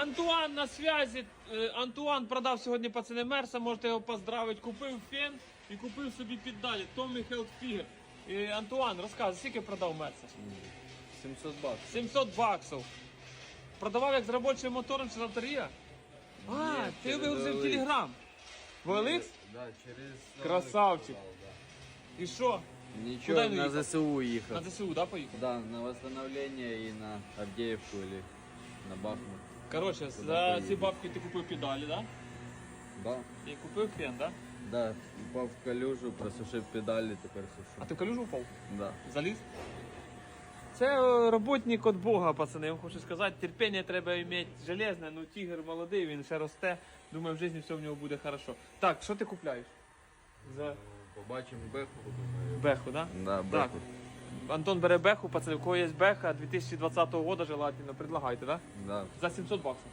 Антуан на связі. Е, Антуан продав сьогодні пацани Мерса, можете його поздравити. Купив фен і купив собі піддалі. Томі Хелтфігер. Е, Антуан, розказуй, скільки продав Мерса? 700 баксов. 700 баксів. Продавав як з робочим мотором чи з авторія? А, Ні, ти через вигрузив OLX. Телеграм. В OLX? Да, через... Красавчик. І що? Ничего, Куда на? ЗСУ ехал. На ЗСУ, да, поїхав? Да, на восстановление и на Авдеевку или на Бахмут. Коротше, за ці бабки ти купив педалі, да? Да. І купив фен, да? Да, упав в калюжу, просушив педалі, тепер А сушу. ти в калюжу впав? Да. Заліз? Це е, роботник від Бога, пацани. Я вам хочу сказати, терпіння треба мати железне, ну тігр молодий, він ще росте. Думаю, в житті все в нього буде хорошо. Так, що ти купляєш? За Побачимо беху, думаю. беху, да? Да, Так. Антон бере беху, пацан, у кого є беха 2020 року желательно, предлагайте, да? Да. За 700 баксів.